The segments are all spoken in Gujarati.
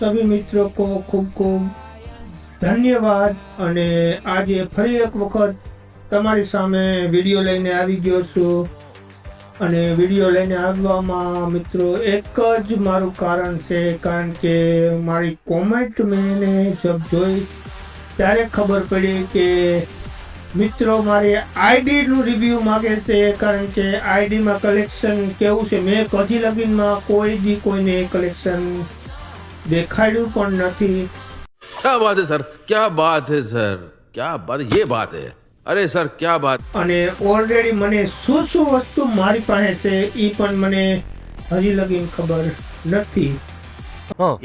સભી મિત્રો કો ખૂબ ખૂબ ધન્યવાદ અને આજે ફરી એક વખત તમારી સામે વીડિયો લઈને આવી ગયો છું. અને વીડિયો લઈને આવવામાં મિત્રો એક જ મારું કારણ છે કારણ કે મારી કોમેન્ટ મેં જબ જોઈ ત્યારે ખબર પડી કે મિત્રો મારી આઈડીનું રિવ્યૂ માગે છે કારણ કે આઈડીમાં કલેક્શન કેવું છે? મેં કદી લગીનમાં કોઈ દી કોઈને કલેક્શન દેખાડ્યું પણ નથી क्या बात है सर क्या बात है सर क्या बात ये बात है अरे सर क्या बात અને ઓલરેડી મને શું શું વસ્તુ મારી પાસે છે એ પણ મને હજી લગીન ખબર નથી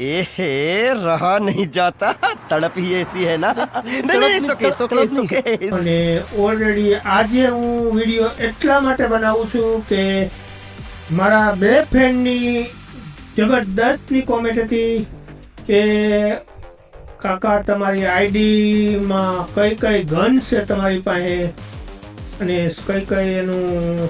एहे रहा नहीं जाता तड़प ही ऐसी है ना नहीं नहीं सुके सुके सुके અને ઓલરેડી આજે હું વિડીયો એટલા માટે બનાવું છું કે મારા બે ફ્રેન્ડની જબરદસ્તની કોમેન્ટ હતી કે કાકા, તમારી આઈડીમાં કઈ કઈ ગન છે તમારી પાસે? અને કઈ કઈ એનું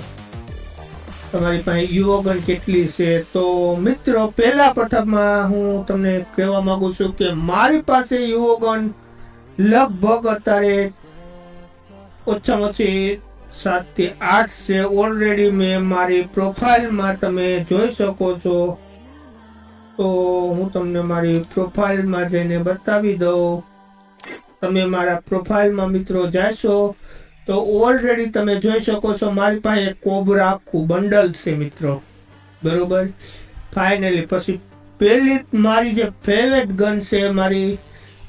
તમારી પાસે યુવગન કેટલી છે? તો મિત્રો, પહેલા પ્રથમમાં હું તમને કહેવા માંગુ છું કે મારી પાસે યુવગન લગભગ અત્યારે ઓછામાં ઓછી સાતથી આઠ છે. ઓલરેડી મેં મારી પ્રોફાઇલમાં તમે જોઈ શકો છો. તો હું તમને મારી પ્રોફાઇલમાં જઈને બતાવી દઉં. તમે મારા પ્રોફાઇલમાં મિત્રો જાશો, તો ઓલરેડી તમે જોઈ શકો છો મારી પાસે કોબરા આખું બંડલ છે મિત્રો. બરોબર? ફાઇનલી પછી પહેલી મારી જે ફેવરેટ ગન છે મારી,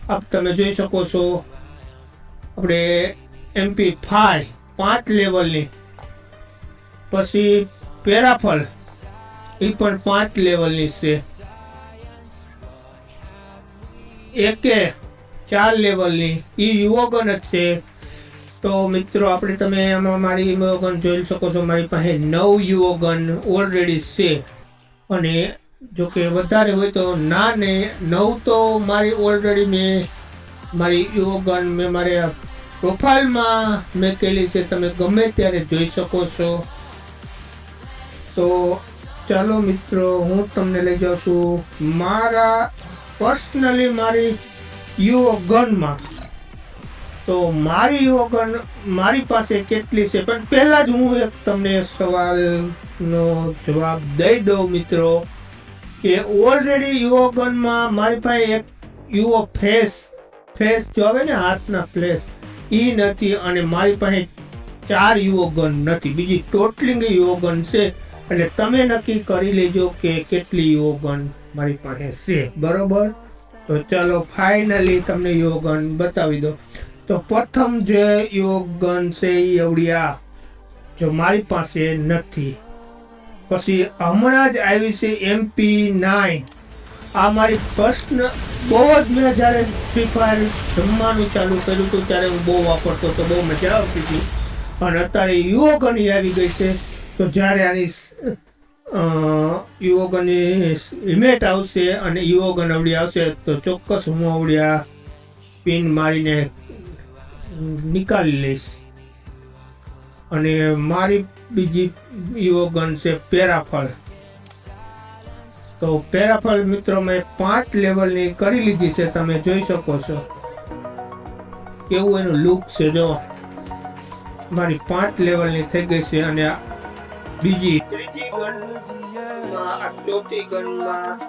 આપ તમે જોઈ શકો છો. આપણે એમપી ફાઈવ પાંચ લેવલની પછી પેરાફલ, એ પણ પાંચ લેવલની છે. એકે ચાર લેવલની. એ યુવગન જ છે. તો મિત્રો, આપણે તમે આમાં મારી યુવગન જોઈ શકો છો. મારી પાસે નવ યુવગન ઓલરેડી છે. અને જો કે વધારે હોય તો ના ને નવ તો મારી ઓલરેડી મેં મારી યુવગન મેં મારે પ્રોફાઇલમાં મેં કેલી છે. તમે ગમે ત્યારે જોઈ શકો છો. તો ચાલો મિત્રો, હું તમને લઈ જાઉં છું મારા પર્સનલી મારી યુવગનમાં તો મારી યુવગન મારી પાસે કેટલી છે? પણ પહેલાં જ હું એક તમને સવાલનો જવાબ દઈ દઉં મિત્રો, કે ઓલરેડી યુવગનમાં મારી પાસે એક યુવો ફેસ ફેસ જો આવે ને હાથના ફ્લેશ એ નથી અને મારી પાસે ચાર યુવગન નથી. બીજી ટોટલિંગ યુવગન છે. એટલે તમે નક્કી કરી લેજો કે કેટલી યુવગન મારી પાસે છે. બરોબર? તો ચાલો ફાઇનલી તમને યોગન બતાવી દો તો પ્રથમ જે યોગન છે એ એવડિયા જો મારી પાસે નથી. પછી હમણાં જ આવી છે એમપી નાઇન. આ મારી પ્રશ્ન બહુ જ મેં જ્યારે ફ્રી ફાયર જમવાનું ચાલુ કર્યું હતું ત્યારે હું બહુ વાપરતો તો બહુ મજા આવતી હતી. અને અત્યારે યુવગની આવી ગઈ છે. તો જ્યારે આની અ, યુવગની ઇમેટ આવશે અને યુવગન નવડી આવશે તો ચોક્કસ હું અવડિયા પિન મારીને નીકાળી લઈશ. અને મારી બીજી યુવગન છે પેરાફળ. તો પેરાફળ મિત્રો મેં પાંચ લેવલની કરી લીધી છે તમે જોઈ શકો છો. કેવું એનું લુક છે જો. મારી પાંચ લેવલની થઈ ગઈ છે અને બીજી ત્રીજી ગણ ચોથી ગણમાં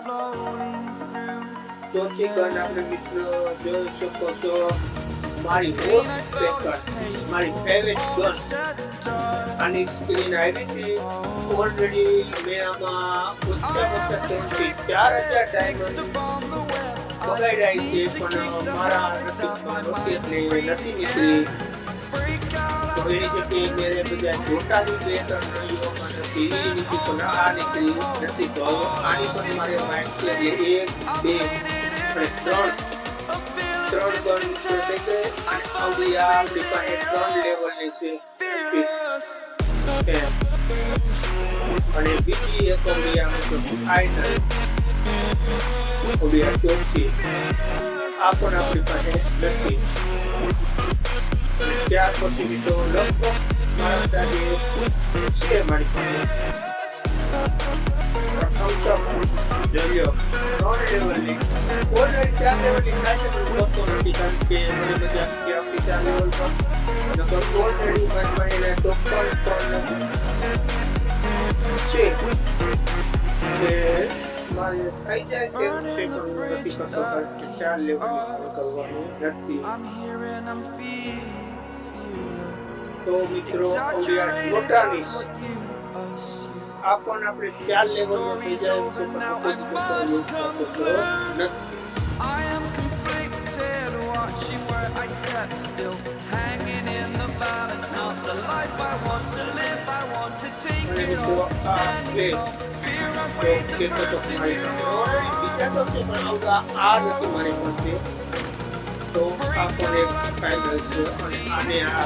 ચોથી ગણ આપણે મિત્રો જોઈ શકો છો. મારી મારી ફેવરેટ ગન આની સ્ક્રીન આવી હતી. ઓલરેડી મેં આમાં ઓછા ઓછા ત્રણથી ચાર હજાર ડાયમંડ બગાડ્યા છે, પણ મારા નથી નીકળી. ત્રણ યુવકો નથી તો હવે આની પણ માઇન્ડ છે બે અને ત્રણ ત્રણ ગઈ આવડી આ પાસે ત્રણ લેવલની છે અને બીજી એક આવડી આ મતલબ આ ચોથી આ પણ આપણી પાસે નથી અને ત્યાર પછી તો લગભગ મારા અંદાજે છે મારી પાસે પ્રથમ તો જલ્યો ત્રણ લેવલની કે મને મજા આવી આપણી ચાર લેવલ પર નકર ઓલરેડી મારી પાસે એના ચોપન પણ છે કે મારે થઈ જાય તેમ છે પણ હું નથી કરતો કારણ કે ચાર લેવલ કરવાનું નથી તો મિત્રો ઓડિયા મોટાની આ પણ આપણે ચાર લેવલમાં થઈ જાય એમ છે પણ હું કોઈ દિવસ એવું કરતો નથી I am conflicted, watching where I step still, hanging in the balance. Not the life I want to live, I want to take અને it મિત્રો all. આ Standing છે tall, fear I તો weighed the કે તો person મારી you પાસે are. બીજા તો છે પણ આવું આ આ નથી મારી પાસે તો આ પણ એક ફાઇનલ છે અને આને આ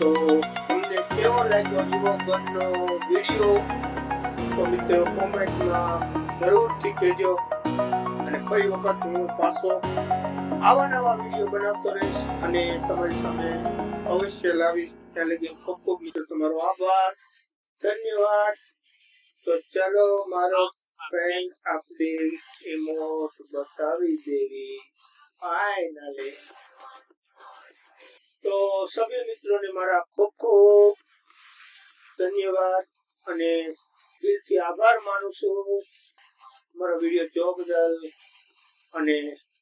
તો તમને કેવો લાગ્યો યુવકનો વીડિયો? તો મિત્રો કોમેન્ટમાં જરૂરથી કહેજો. અને ફરી વખત હું પાછો આવા નવા વીડિયો બનાવતો રહીશ અને તમારી સામે અવશ્ય લાવીશ. ત્યાં લગી ખૂબ ખૂબ મિત્રો તમારો આભાર. ધન્યવાદ. તો ચાલો મારો ફ્રેન્ડ આપણે ઇમોટ બતાવી દેવી. ફાઇનલી તો સભ્ય મિત્રોને મારા ખૂબ ખૂબ ધન્યવાદ અને દિલથી આભાર માનું છું મારો વિડીયો જોવા બદલ અને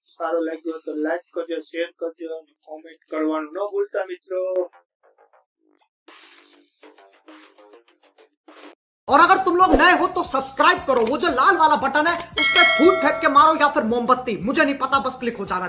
સારો લાગ્યો તો લાઈક કરજો શેર કરજો અને કોમેન્ટ કરવાનું ન ભૂલતા મિત્રો और अगर तुम लोग नए हो तो सब्सक्राइब करो वो जो लाल वाला बटन है उस पर फूट फेंक के मारो या फिर मोमबत्ती मुझे नहीं पता बस क्लिक हो जाना